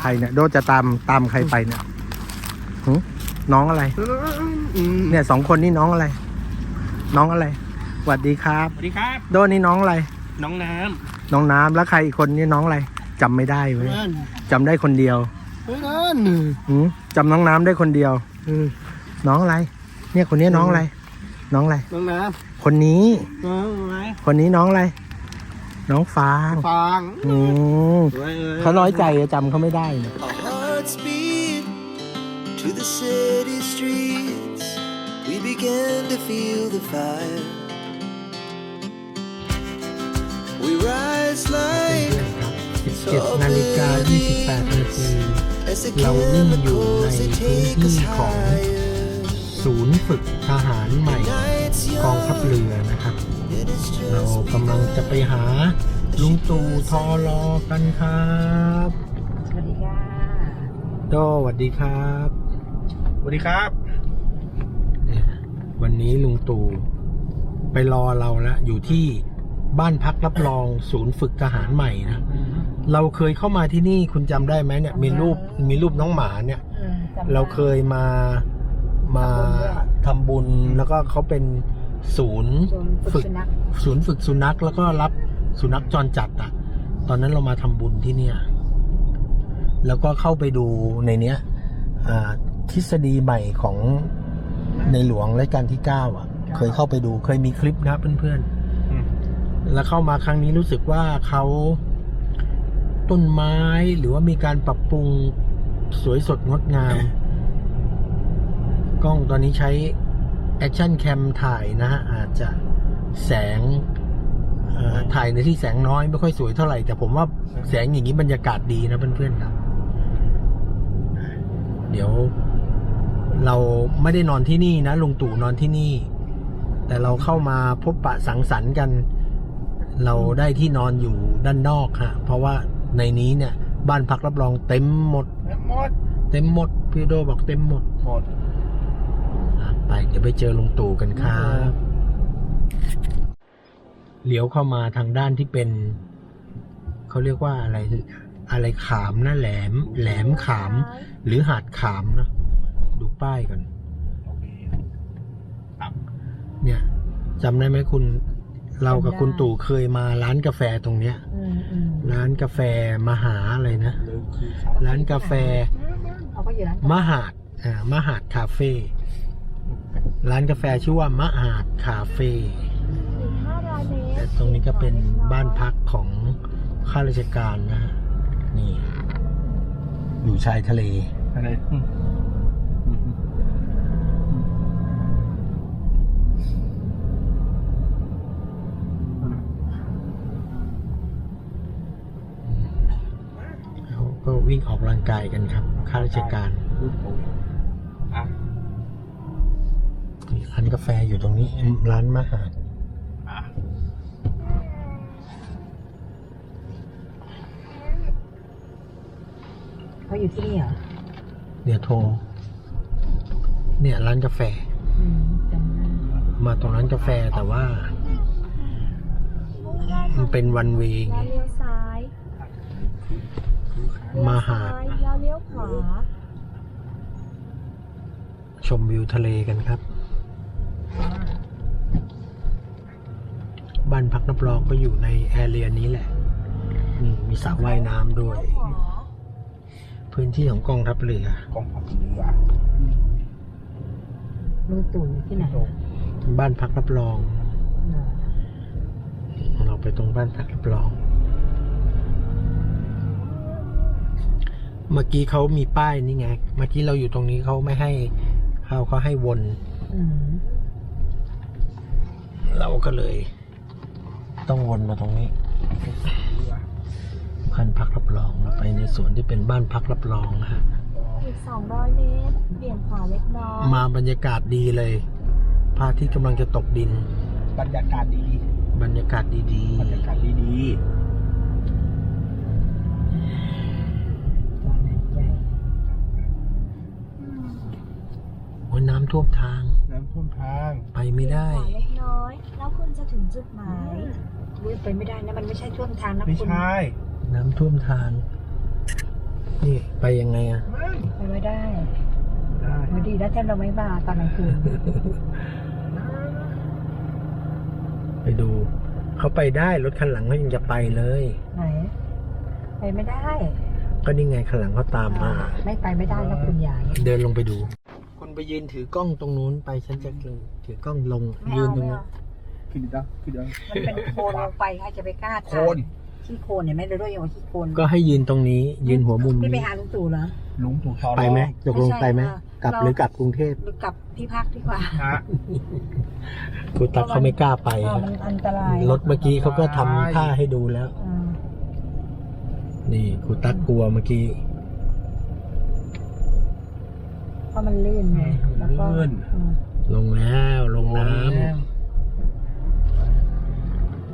ใครเนี่ยโดจะตามตามใครไปเนี่ยหึน้องอะไร เนี่ยสองคนนี่น้องอะไร น้องอะไรสวัสดีครับ สวัสดีครับ โดนี่น้องอะไร น้องน้น้องน้ำแล้วใครอีกคนนี่น้องอะไรจำไม่ได้เว้ยจำได้คนเดียวเฮ้ยนั่นหืมจำน้องน้ำได้คนเดียว อืมน้องอะไร เนี่ยคนนี้น้องอะไร น้องอะไร น้องน้คนนี้ำน้องอะไรคนนี้น้องอะไร น้องฟาง ฟางอืมเขาน้อยใจอะจำเขาไม่ได้เนี่ย Our hearts beat to the city streets. We began to feel the fire. We rise like 17นาฬิกา28นาที as the เราวิ่งอยู่ใน chemicals they พื้น take ที่ us ของ higher. ศูนย์ฝึกทหารใหม่ Nights กองทัพ young, เรือนะครับ and it's เรา just กำลังจะไปหาลุงตู่ทอรอกันครับสวัสดีค่ะโดสวัสดีครับำสวัสดีครับเนี่ยวันนี้ลุงตู่ไปรอเราแล้วอยู่ที่บ้านพักรับรองศูนย์ฝึกทหารใหม่นะ เราเคยเข้ามาที่นี่คุณจำได้ไหมเนี่ย มีรูปมีรูปน้องหมาเนี่ยอืมจำได้เราเคยมามาทำบุญแล้วก็เขาเป็น ศูนย์ศูนย์ฝึฝึกกสุนัขศูนย์ฝึกสุนัขแล้วก็รับสุนัขจรจัดอะ ตอนนั้นเรามาทำบุญที่เนี่ย แล้วก็เข้าไปดูในเนี้ยอ่าทฤษฎีใหม่ของในหลวงรัชกาลที่เก้าอะ เคยเข้าไปดูเคยมีคลิปนะเพื่อนอืมๆแล้วเข้ามาครั้งนี้รู้สึกว่าเขาต้นไม้หรือว่ามีการปรับปรุงสวยสดงดงาม กล้องตอนนี้ใช้ แอคชั่นแคมถ่ายนะฮะอาจจะแสงเอ่อถ่ายในที่แสงน้อยไม่ค่อยสวยเท่าไหร่ แต่ผมว่าแสงอย่างนี้บรรยากาศดีนะเพื่อนๆครับ เดี๋ยวเราไม่ได้นอนที่นี่นะลุงตู่นอนที่นี่ แต่เราเข้ามาพบปะสังสรรค์กัน เราได้ที่นอนอยู่ด้านนอกฮะเพราะว่าในนี้เนี่ย บ้านพักรับรองเต็มหมดหมด เต็มหมดพี่โดบอกเต็มหมดหมดอะ ไปเดี๋ยวไปเจอลุงตู่กันครับเลี้ยวเข้ามาทางด้านที่เป็น เขาเรียกว่าอะไรอะไรขามนะแหลม แหลมขาม หรือหาดขามนะดูป้ายก่อนโอเคเนี่ยจำได้ไหมคุณ เรากับคุณตู่เคยมาร้านกาแฟตรงเนี้ยอืมอืมร้านกาแฟมหาอะไรนะ ร้านกาแฟเขาก็อยู่ร้านมหาดอ่ามหาดคาเฟ่ ร้านกาแฟชื่อว่ามหาดคาเฟ่แต่ตรงนี้ก็เป็นบ้านพักของข้าราชการนะฮะนี่ อยู่ชายทะเลอะไรอืมอืมอืมเขาก็วิ่งออกกำลังกายกันครับข้าราชการอะนี่ ร้านกาแฟอยู่ตรงนี้ ร้านมหาดอะเขาอยู่ที่นี่เหรอ เดี๋ยวโทร เนี่ยร้านกาแฟ อืมจำได้มาตรงร้านกาแฟแต่ว่ามันเป็นวันเวง แล้วเลี้ยวซ้ายมาหาดซ้ยแล้วเลี้ยวขวา ชมวิวทะเลกันครับ บ้านพัก รับรองก็อยู่ในแอเรียนี้แหละนี่มีสระว่ายน้ำด้วยขวาพื้นที่ของกองทัพเรือกองทัพเรือลุงตู่อยู่ที่ไหนบ้านพักรับรองเหรอเราไปตรงบ้านพักรับรอง เมื่อกี้เขามีป้ายนี่ไง เมื่อกี้เราอยู่ตรงนี้เขาไม่ให้เขาเขาให้วน อืมเราก็เลย ต้องวนมาตรงนี้บ้านพักรับรองเราไปในส่วนที่เป็นบ้านพักรับรองนะฮะอีก200เมตรเปลี่ยนขวาเล็กน้อยมาบรรยากาศดีเลยพระอาทิตย์กำลังจะตกดิน บรรยากาศดีบรรยากาศดีๆบรรยากาศดีตอนนั้นใหญ่ๆโอ้ยน้ำท่วมทาง ๆน้ำท่วมทาง ไปไม่ได้ขวาเล็กน้อยแล้วคุณจะ ถึงจุดหมายอุ้ยไปไม่ได้นะ มันไม่ใช่ช่วงทางนะไม่คุณใช่น้ำท่วมทาง นี่ไปยังไงอะไปไม่ได้ได้พอดีแล้วถ้าเราไม่มาตอนกลางคืนไปดู เขาไปได้รถคันหลังเขายังจะไปเลย ไหน ไปไม่ได้ ก็นี่ไงคันหลังเขาตามมา ไม่ไปไม่ได้แล้วคุณยายเดินลงไปดู คนไปยืนถือกล้องตรงนู้นไปฉันจะถือกล้องลงไม่ยืนเอาตรงไม่นี้เอาขึ้นดิจ้ะขึ้นดิจ้ะมันเป็นโคลนลงไปใครจะไปกล้าโคถ่ายนขี้โคลนเนี่ยไม่รู้ด้วยยังว่าขี้โคลนก็ให้ยืนตรงนี้ ยืนหัวมุมนี่ไปนี้หาลุงตู่เหรอลุงถูกทอไปไหมตกลงไม่ใช่ไปไหมค่ะ กลับเราหรือกลับกรุงเทพหรือกลับที่พักดีกว่าฮะครูตักเขาไม่กล้าไปเออครับมันอันตรายรถเมื่อกี้เขาก็ทำท่าให้ดูแล้ว อืมนี่ครูตักกลัวเมื่อกี้เพราะมันลื่นไงแล้วก็อืมลงแล้วลงน้ำ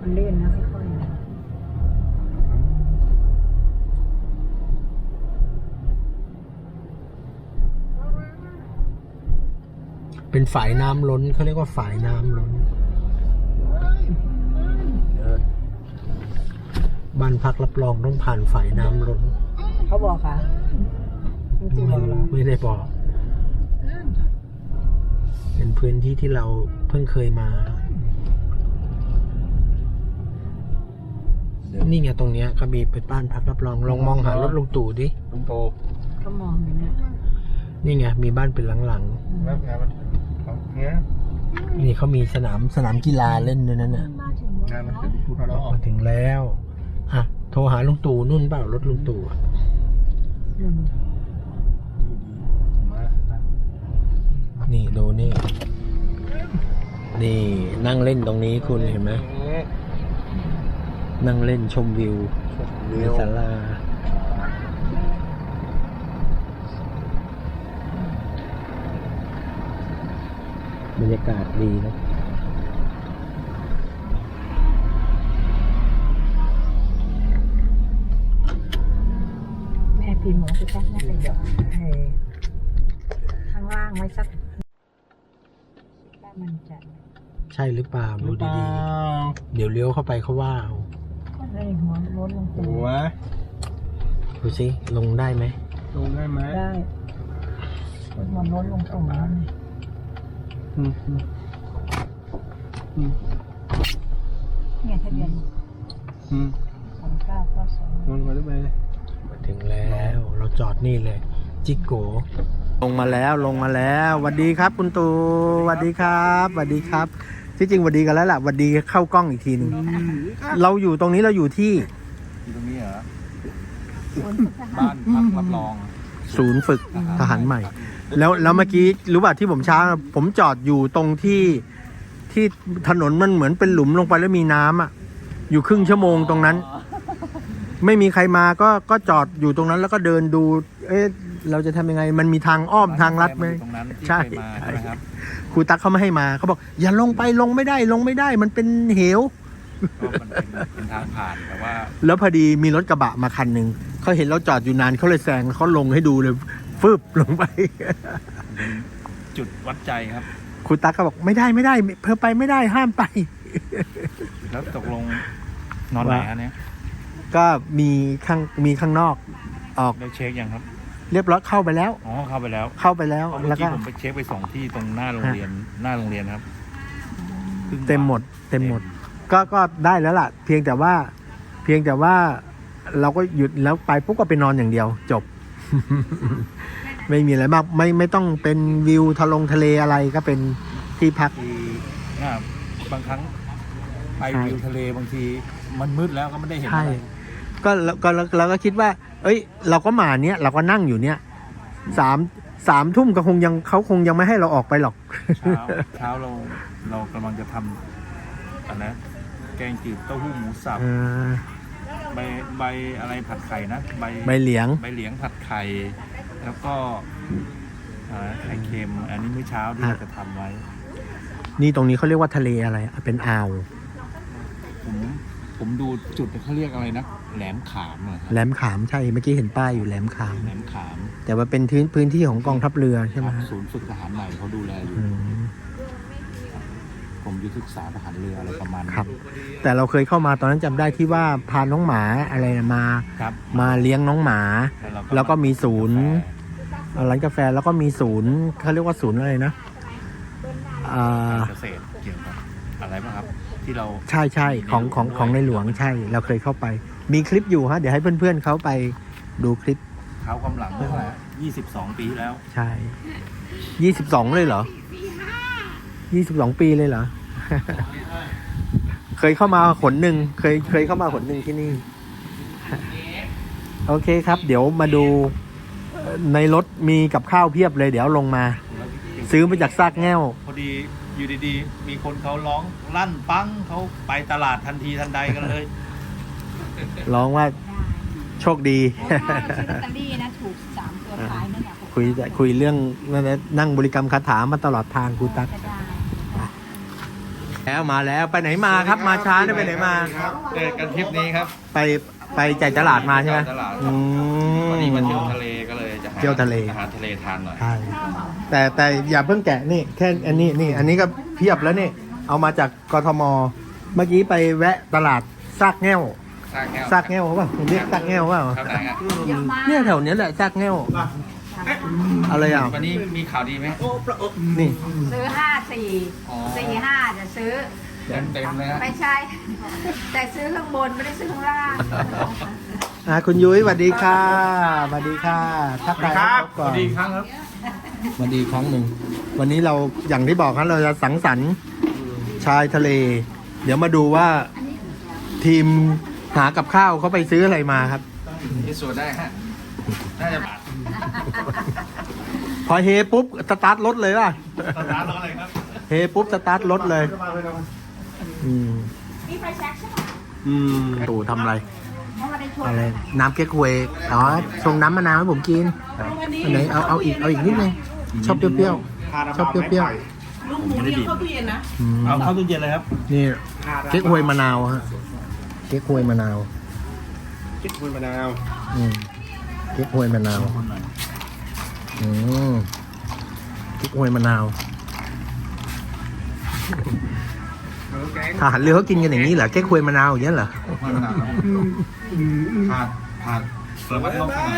มันลื่นนะค่อยๆนะเป็นฝายน้ำล้นเขาเรียกว่าฝายน้ำล้น บ้านพักรับรองต้องผ่านฝายน้ำล้น เขาบอกค่ะลุงตู่บอกเหรอไม่ได้บอก เป็นพื้นที่ที่เราเพิ่งเคยมา นี่ไงตรงเนี้ยเขามีเป็นบ้านพักรับรองลองมองหารถลุงตู่ดิลุงโตก็มองอยู่เนี่ยนี่ไงมีบ้านเป็นหลังแล้วงานมันเขาเนี้ยๆนี่เขามีสนามสนามกีฬาเล่นด้วยนั่นน่ะมาถึงงานมันแล้วถึงพูดเราออกมาถึงแล้วอะโทรหาลุงตู่นุ่นเปล่ารถลุงตู่อะอืมมานี่ดูนี่นี่นั่งเล่นตรงนี้คุณเห็นไหม นั่งเล่นชมวิวในศาลาบรรยากาศดีนะแม่พิมพ์หมูคือแค่น่าจะเดี๋ยวเออข้างล่างไว้สักถ้ามันจะ ใช่หรือเปล่าดูรู้เปล่าดีๆ เดี๋ยวเลี้ยวเข้าไปเขาว่าเอา ก็เลยหัวรถลงหัตู่วดูสิลงได้ไหมลงได้ไหมได้หัวรถลงตู่นั่นไงอืมอืมอืมเนี่ยทะเบียนอืมสองเก้าเก้าสองลงมาได้ไหมมาถึงแล้วเราจอดนี่เลย จิกโกลงมาแล้วลงมาแล้วสวัสดีครับ คุณตูสวัสดีครับสวัสดีครับ ที่จริงสวัสดีกันแล้วล่ะสวัสดีเข้ากล้องอีกทีหนึงเราอยู่ตรงนี้เราอยู่ที่อยู่ตรงนี้เหรอ บ้านพักรับรอง ศูนย์ฝึกทหารใหม่ แล้วแล้วเมื่อกี้รู้ป่ะที่ผมช้า ผมจอดอยู่ตรงที่ที่ถนนมันเหมือนเป็นหลุมลงไปแล้วมีน้ำอะ อยู่ครึ่งชั่วโมงตรงนั้น ไม่มีใครมาก็ก็จอดอยู่ตรงนั้นแล้วก็เดินดู เอ๊ะ เราจะทำยังไง มันมีทางอ้อมทางลัดไหมตรงนั้นที่ใช่ เคยมาใช่ไหมครับครูตักเขาไม่ให้มาเขาบอก อย่าลงไปลงไม่ได้ลงไม่ได้ มันเป็นเหว ก็มันเป็นเป็นทางผ่านแต่ว่า แล้วพอดีมีรถกระบะมาคันหนึ่งเขาเห็นเราจอดอยู่นานเขาเลยแซงเขาลงให้ดูเลยฟึบลงไปมันเป็นจุดวัดใจครับ ครูตั๊กก็บอกไม่ได้ไม่ได้เพิ่ไปไม่ได้ห้ามไป แล้วตกลงนอนไหนอันเนี้ยก็มีข้างมีข้างนอกออก ได้เช็คยังครับ เรียบร้อยเข้าไปแล้ว อ๋อเข้าไปแล้วเข้าไปแล้วเพราะเมื่แล้อวกี้ก็ผมไปเช็คไปสองที่ตรงหน้าโรงเรียนหน้าโรงเรียนครับครึ่งวันเต็มหมด เต็มหมด ก็ก็ได้แล้วล่ะ เพียงแต่ว่า เพียงแต่ว่า เราก็หยุดแล้วไปปุ๊บก็ไปนอนอย่างเดียว จบ ไม่มีอะไรมากไม่ไม่ต้องเป็นวิวทะลงทะเลอะไรก็เป็นที่พัก คืออ่าบางครั้งไปใช่วิวทะเลบางที มันมืดแล้วก็ไม่ได้เห็นใช่ อะไร ก็เราก็เราเราก็คิดว่า เอ้ย เราก็มาเนี้ยเราก็นั่งอยู่เนี้ยสามสามทุ่มก็คงยังเขาคงยังไม่ให้เราออกไปหรอกเช้าเช้าเราเรากำลังจะทำอันนะแกงจืดเต้าหู้หมูสับอ่าใบใบอะไรผัดไข่นะใบใบเหลียง ใบเหลียงผัดไข่ แล้วก็อ่าไข่เค็ม อันนี้มื้อเช้าที่เราจะทำไว้ นี่ตรงนี้เขาเรียกว่าทะเลอะไรอะเป็นอ่าวผมผมดูจุดเขาเรียกอะไรนะ แหลมขามเหรอครับแหลมขามใช่เมื่อกี้เห็นป้ายอยู่แหลมขาม แหลมขามแต่ว่าเป็นพื้นพื้นที่ของกองทัพเรือใช่ไหมครับฮะศูนย์ฝึกทหารใหม่เขาดูแลอยู่อืมผมยุทธศึกษาทหารเรืออะไรประมาณนี้ครับ แต่เราเคยเข้ามาตอนนั้นจำได้ที่ว่าพาน้องหมาอะไรมา ครับมาเลี้ยงน้องหมาเราแล้วก็มีศูนย์ร้านกาแฟแล้วก็มีศูนย์เขาเรียกว่าศูนย์อะไรนะอ่าเกษตรเกี่ยวกับอะไรบ้างครับ ที่เรา ใช่ใช่ของของของในหลวงใช่ เราเคยเข้าไป มีคลิปอยู่ฮะ เดี๋ยวให้เพื่อนๆเขาไปดูคลิปเท้ากำลังเมื่อไหร่ยี่สิบสองปีแล้ว ใช่ ยี่สิบสองเลยเหรอ ยี่สิบสองปีเลยเหรอ เคยเข้ามาขนหนึ่ง เคยเคยเข้ามาขนหนึ่งที่นี่ โอเคครับ เดี๋ยวมาดูเอ่อในรถมีกับข้าวเพียบเลย เดี๋ยวลงมา ซื้อมาจากซากแง่ว พอดีอยู่ดีๆ มีคนเขาร้องลั่นปังเขาไปตลาดทันทีทันใดกันเลย ร้องว่าโชคดีซื้อลอตเตอรี่นะถูกสามตัวท้ายนั่นแหละคุยคุยเรื่องนั่นนะนั่งบริกรรมคาถามาตลอดทางกูตักก็ได้แล้วมาแล้วไปไหนมาครับมาช้าเนี่ยไปไหนมา เจอกันทริปนี้ครับไปไปจ่ายตลาดมาใช่ไหมจ่ายตลาดอืม วันนี้มาเที่ยวทะเลก็เลยจะหาเที่ยวทะเล อาหารทะเลทานหน่อย ใช่แต่แต่อย่าเพิ่งแกะนี่แค่อันนี้นี่ อันนี้ก็เพียบแล้วนี่ เอามาจากกทม เมื่อกี้ไปแวะตลาดซากแง่ว ซากแก้วซากแง่วเขาเปล่าเรียกซากแง่วเปล่าเท่าไหร่ฮะเนี่ยแถวเนี้ยแหละซากแง่วอะไรอะวันนี้มีข่าวดีไหมนี่ ซื้อห้าสี่อ๋อสี่ห้าจะซื้อเต็มเต็มๆเลยฮะไม่ใช่ แต่ซื้อข้างบนไม่ได้ซื้อข้างล่างอ่าคุณยุ้ยสวัสดีค่ะสวัสดีค่ะทักทายสก่อวันสดีอีกครั้งครับสวัสดีอีกครั้งหนึ่งวันนี้เราอย่างที่บอกครับเราจะสังสรรค์ชายทะเล เดี๋ยวมาดูว่าทีม หากับข้าวเขาไปซื้ออะไรมาครับ พิสูจน์ได้ฮะ น่าจะบาทพอเฮปุ๊บสตาร์ทรถเลยว่ะตอนร้านร้อนอะไรครับ เฮปุ๊บสตาร์ทรถเลย อืมมีไฟแช็กใช่ไหมอืมตู่ทำอะไรเพราะว่าได้ชวนอะไร น้ำเก๊กฮวยอ๋อชงน้ำมะนาวให้ผมกินอันไหนเอาเอาอีกเอาอีกนิดนึงชอบเปรี้ยวๆชอบเปรี้ยวๆผมไม่ได้ดีบอืมเอาเข้าตู้เย็นเลยครับ นี่เก๊กฮวยมะนาวฮะ เก๊กฮวยมะนาวคิดคุณมะนาวอืมเก๊กฮวยมะนาวอืมเก๊กฮวยมะนาวทหารเรือเขากินกันอย่างนี้เหรอเก๊กฮวยมะนาวอย่างนี้ยเหรอไม่มะนาวครับผ่านผ่านสารวัตรนกเข้ามา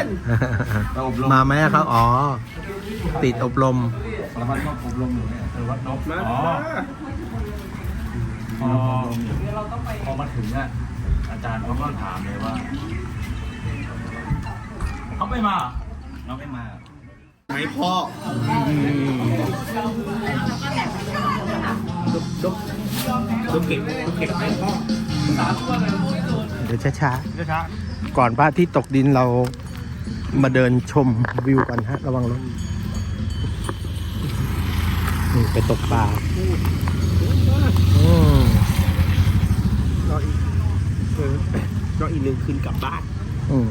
เราอบรมมาไหมอะครับอ๋อ ติดอบรมสารวัตรนกอบรมอยู่เนี่ยสารวัตรนกอ๋อพอพอมาถึงอะ อาจารย์เขาก็ถามเลยว่าเขาไม่มาเราไม่มาไม่พ่อซุปซุปซุปเก็บซุปเก็บไม่พ่อเดี๋ยวช้าช้าๆก่อนพระอาที่ตกดินเรามาเดินชมวิวกันฮะ ระวังรถนี่ไปตกปลาอืมรออีก เออรออีกหนึ่งคืนกลับบ้านอืม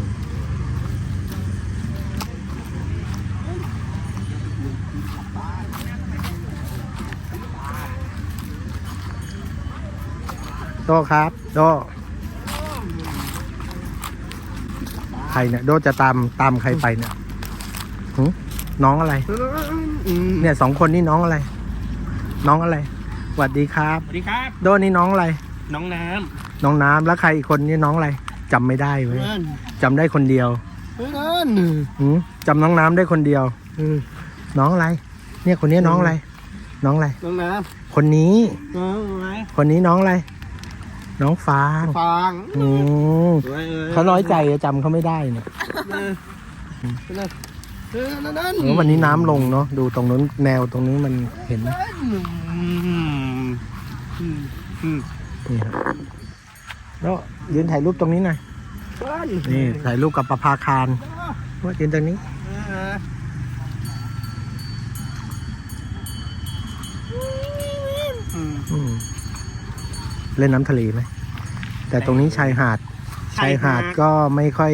โดครับ โดใครเนี่ย โดจะตามตามใครไปเนี่ยหึน้องอะไร เนี่ยสองคนนี่น้องอะไร น้องอะไรสวัสดีครับ สวัสดีครับ โดนี่น้องอะไร น้องน้ น้องน้ำแล้วใครอีกคนนี่น้องอะไรจำไม่ได้ำเว้ยเพื่อนจำได้คนเดียวเพื่อนหืมจำน้องน้ำได้คนเดียว อืมน้องอะไร เนี่ยคนนี้น้องอะไร น้องอะไร น้องน้คนนี้ำน้องอะไรคนนี้น้องอะไร น้องฟางฟางอืมสวยเลยเขาน้อยใจอะจำเขาไม่ได้เนี่ยเออเออนั่นนั่นเออวันนี้น้ำลงเนาะดูตรงนู้นแนวตรงนี้มันเห็นไหมอืมอืมอืมนี่ครับ แล้วยืนถ่ายรูปตรงนี้หน่อยเพื่อนนี่ถ่ายรูปกับประภาคารว่ายืนตรงนี้เอออืมอืมเล่นน้ำทะเลไหมแต่ตรงนี้ชายหาด ชายหาดก็ไม่ค่อย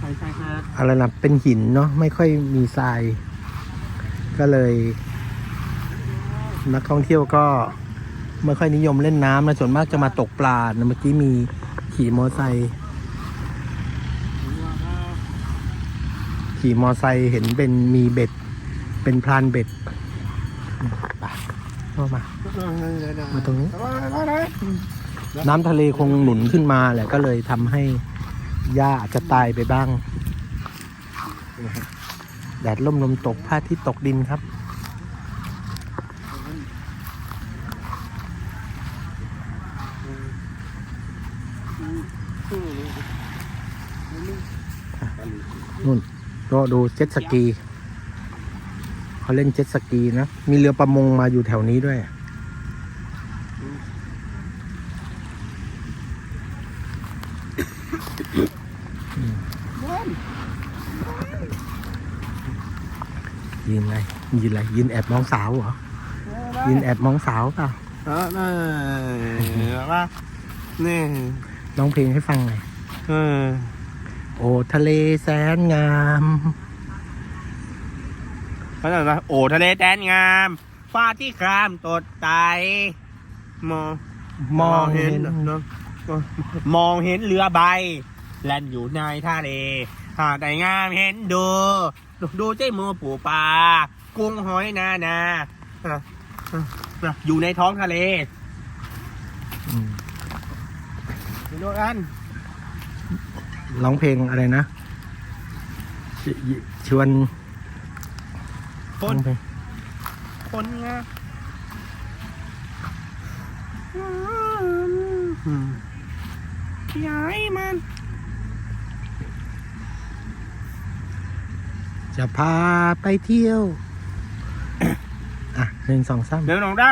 ใช่ใช่ฮะอะไรนะเป็นหินเนาะไม่ค่อยมีทราย ก็เลย นักท่องเที่ยวก็ ไม่ค่อยนิยมเล่นน้ำนะส่วนมากจะมาตกปลานะเมื่อกี้มีขี่มอไซค์ขี่มอไซค์เห็นเป็นมีเบ็ด เป็นพรานเบ็ดไปเข้ามา มาตรงนี้ น้ำทะเลคงหนุนขึ้นมาแหละก็เลยทำให้หญ้าอาจจะตายไปบ้าง แดดล่มลมตกพระอาที่ตกดินครับ นู่น ก็ดูเจ็ตสกีเขาเล่นเจ็ตสกีนะ มีเรือประมงมาอยู่แถวนี้ด้วย ยืนอะไรยืนอะไรยืนแอบมองสาวเหรอ ยืนแอบมองสาวเปล่าเออเนี่ร้องเพลงให้ฟังหน่อยเออ โอ้ทะเลแสนงามเขาจะว่าโอ้ทะเลแดนงามฟ้าที่ครามตดไตมองมองเห็นเนอะมองเห็นเรือใบ แล่นอยู่ในทะเลหาดใดงามเห็นดู ดูเจ้มือปูปลากุ้งหอยนานาอะอะอะอยู่ในท้องทะเลอืมดูกัน ร้องเพลงอะไรนะชชวนคร้อนงเพลงคนงามย้ายมัน จะพาไปเที่ยว อะหนึ่งสองสามเดี๋ยวน้องด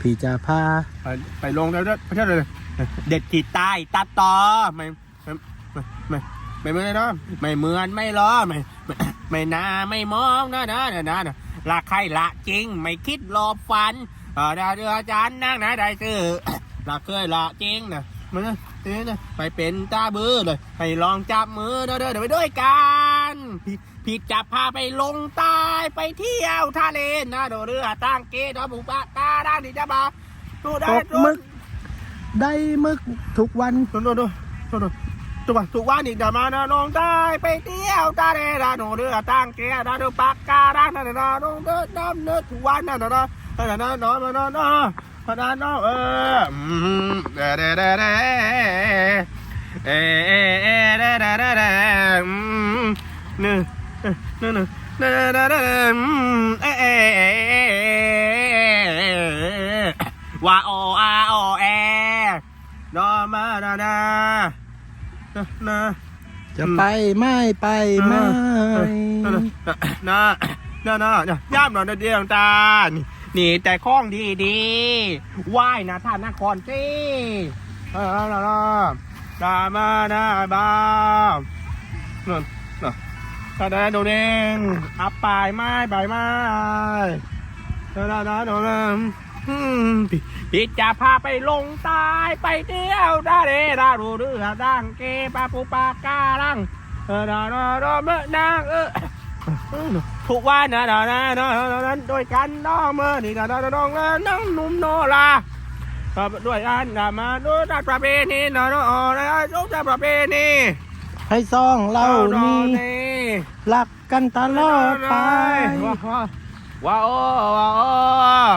พี่จะพาำไปไปลงแล้วด้วยไปเที่ยวเลย เด็ดขีดใต้ตัดต่อไม่ไม่ไม่ไม่เหมือนเนาะไม่เหมือนไม่ล้อไม่ไม่ไม่าไม่มองนะนะนะนะละใครละจริง ไม่คิดหลอบฟันเออเดี๋ยวอาจารย์นั่งนะได้ซื้อละเคยละจริงนะมันนี่นะไปเป็นตาบื้อเลยให้ลองจับมือเด้อเด้อเดี๋ยวไปด้วยกันพี่พี่จะพาไปลงใต้ไปเที่ยวทะเลนะโดเรือตั้งเกดอบุปตาด้านที่จะมาดูได้ตกหมึก ได้มึกทุกวันโดูดูดูดูดูทุกวันทุกวันอีกเดี๋ยวมานะน้องได้ไปเที่ยวทะเลนะโดเรือตั้งเกียร์ดอดูปากกาด้านนั่นนะน้องเดินน้ำเนื้อทุกวันนั่นนะนะนั่นะน้องน้องน้องน้องน้องน้องเออเด้เด้เด้เด้เอเอเอเด้เด้เด้เด้อืมนี่นี่นี่เด้เด้อเด้อืมเอเอเอว่าโออาโอเอ นอมาดาดานะจะไปไม่ไปไม่นะนะนะนะย่ามหน่อยเดียวตานี่นี่แต่ข้องดีดีๆไหว้นะท่านนครสิเออเออเออดามาดาบามนั่นน่ะตาแดงโดเด้งอับปลายไม้ใบไม้ดาดาดาโดเด้งอืม พี่พี่จะพาไปลงตายไปเที่ยวดาเดดาดูเรือดังเกปาปูปาการังเออดาดาดาเมื่อนางเออทุกวันนะดาดาดาดานั้นด้วยกันน้องเมื่อนี่ดาดาดาดองแล้วน้องนุ่มโนราด้วยกันดามาด้วยดประเพณีนะนะอ๋อนะจุกดประเพณีให้ซองเล่านี้รักกันตลอดไปว้าวว้าว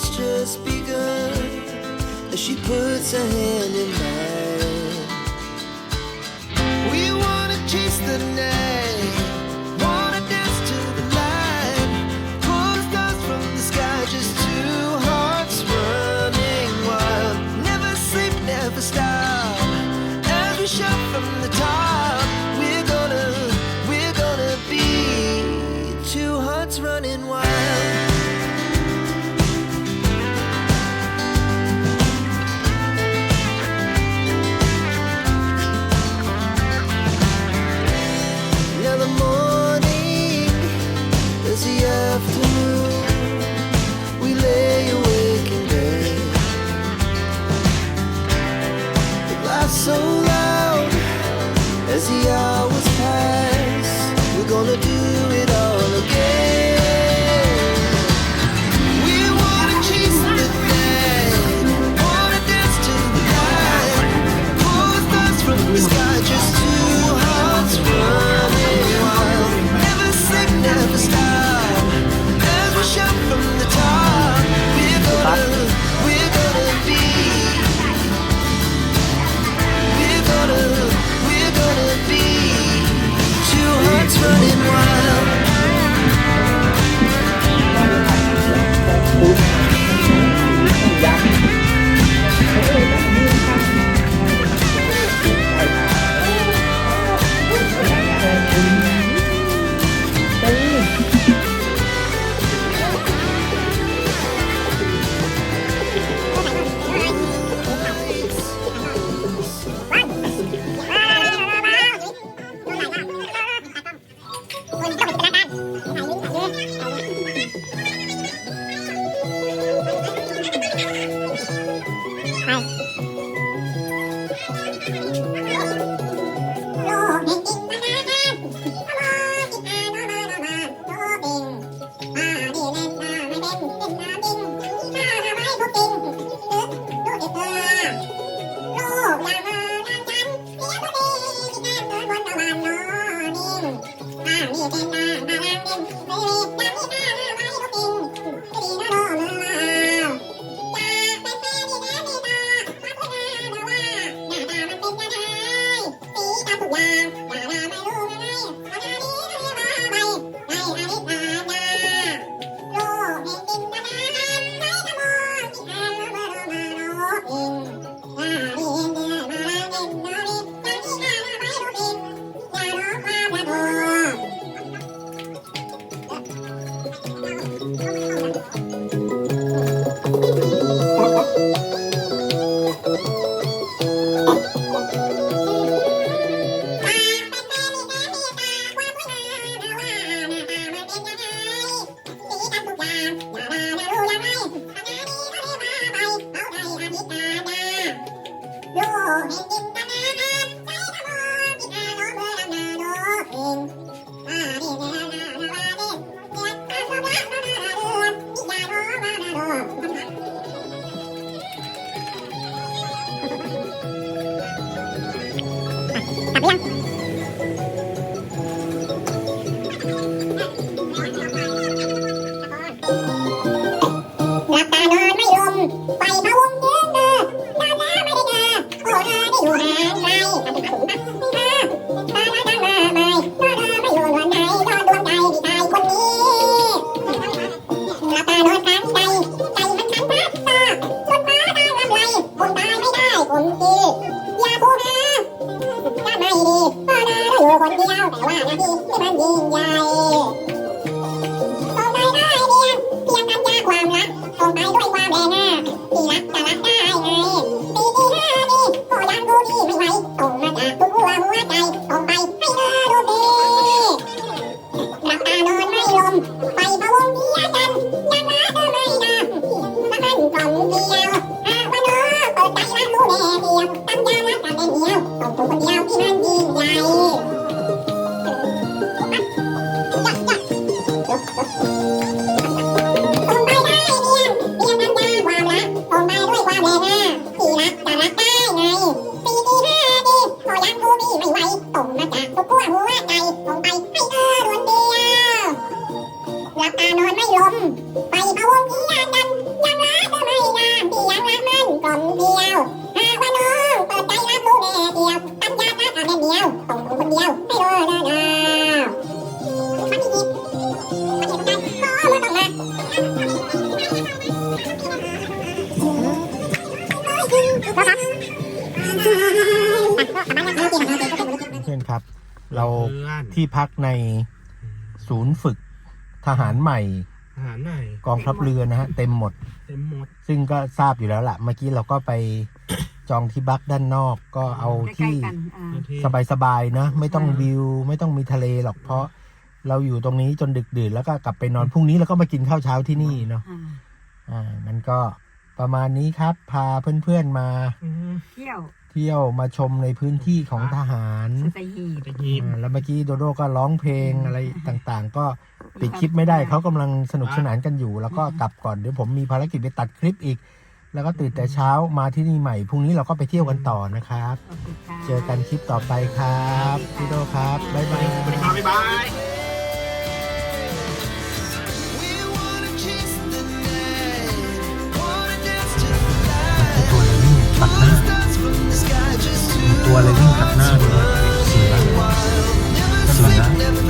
it's just begun as she puts her hand in mine. We wanna chase the night, wanna dance to the light, pull the stars from the sky, just two hearts running wild. Never sleep, never stop. As we shout 음. เพื่อนครับ เราที่พักในศูนย์ฝึกทหารใหม่อหารไหนกองทัพเรือนะฮะเต็มหมด เต็มหมดซึ่งก็ทราบอยู่แล้วล่ะ เมื่อกี้เราก็ไปจองที่บักด้านนอกก็เอาที่สบายๆนะ ไม่ต้องวิว ไม่ต้องมีทะเลหรอกเพราะ เราอยู่ตรงนี้จนดึกดื่นแล้วก็กลับไปนอนพรุ่งนี้แล้วก็มากินข้าวเช้าที่นี่เนาะอ่ามันก็ประมาณนี้ครับ พาเพื่อนๆมาเที่ยวเที่ยวมาชมในพื้นที่ของทหารสตีแล้วเมื่อกี้โดโดก็ร้องเพลงอะไรต่างๆ ก็ปิดคลิปไม่ได้เขากำลังสนุกสนานกันอยู่ แล้วก็กลับก่อนเดี๋ยวผมมีภารกิจไปตัดคลิปอีก แล้วก็ตื่นแต่เช้ามาที่นี่ใหม่พรุ่งนี้เราก็ไปเที่ยวกันต่อนะครับเจอกันคลิปต่อไปครับพี่โดครับบ๊ายบายดีครับบ๊ายบาย ตัวอะไรวิ่งตัดหน้าเลยสีละสีล